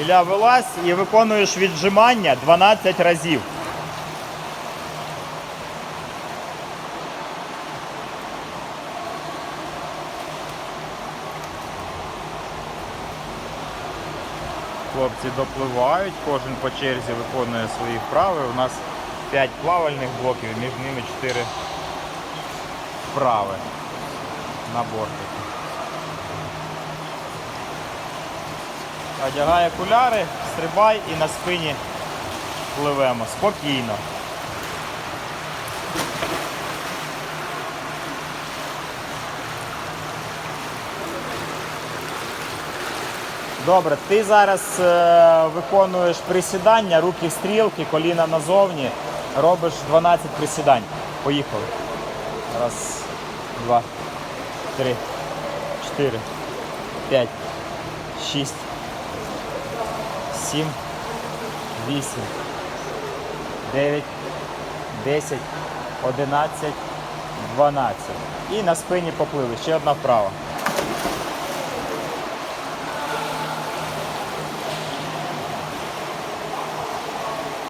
Ілля, вилазь і виконуєш віджимання 12 разів. Хлопці допливають, кожен по черзі виконує свої вправи. У нас 5 плавальних блоків, між ними 4 вправи на бортику. Одягай окуляри, стрибай і на спині пливемо. Спокійно. Добре, ти зараз е, виконуєш присідання, руки стрілки, коліна назовні. Робиш 12 присідань. Поїхали. Раз, два, три, чотири, п'ять, шість, сім, вісім, дев'ять, десять, одинадцять, дванадцять. І на спині поплили. Ще одна вправа.